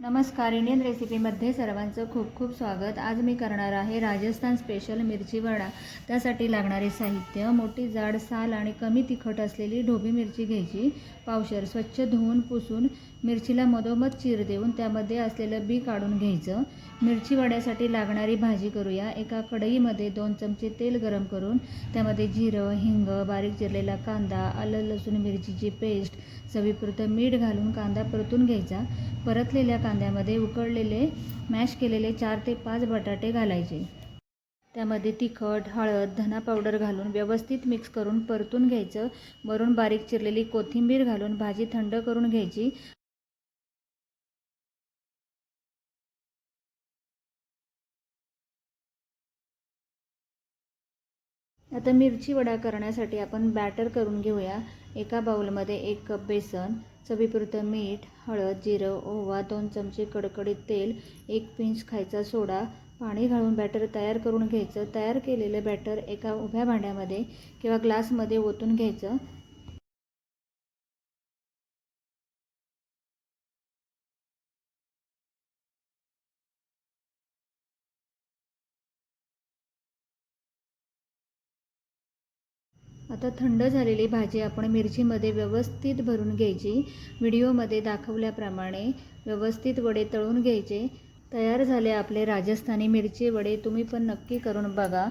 नमस्कार इंडियन रेसिपीमध्ये सर्वांचं खूप खूप स्वागत. आज मी करणार आहे राजस्थान स्पेशल मिरची वडा. त्यासाठी लागणारे साहित्य मोठी जाड साल आणि कमी तिखट असलेली ढोबी मिरची घ्यायची. पावशर स्वच्छ धुवून पुसून मिरचीला मधोमध चीर देऊन त्यामध्ये असलेलं बी काढून घ्यायचं. मिरची वड्यासाठी लागणारी भाजी करूया. एका कढईमध्ये दोन चमचे तेल गरम करून त्यामध्ये जिरं हिंग बारीक चिरलेला कांदा आलं लसूण मिरचीची पेस्ट चवीपुरतं मीठ घालून कांदा परतून घ्यायचा. परतलेल्या कांद्यामध्ये उकळलेले मॅश केलेले चार ते पाच बटाटे घालायचे. त्यामध्ये तिखट हळद धना पावडर घालून व्यवस्थित मिक्स करून परतून घ्यायचं. वरून बारीक चिरलेली कोथिंबीर घालून भाजी थंड करून घ्यायची. आता मिरची वडा करण्यासाठी आपण बॅटर करून घेऊया. एका बाउलमध्ये एक कप बेसन चवीपुरतं मीठ हळद जिरं ओवा दोन चमचे कडकडीत तेल एक पिंच खायचा सोडा पाणी घालून बॅटर तयार करून घ्यायचं. तयार केलेलं बॅटर एका उभ्या भांड्यामध्ये किंवा ग्लासमध्ये ओतून घ्यायचं. आता थंड झालेली भाजी आपण मिरचीमध्ये व्यवस्थित भरून घ्यायची. व्हिडिओमध्ये दाखवल्याप्रमाणे व्यवस्थित वडे तळून घ्यायचे. तयार झाले आपले राजस्थानी मिरची वडे तुम्ही पण नक्की करून बघा.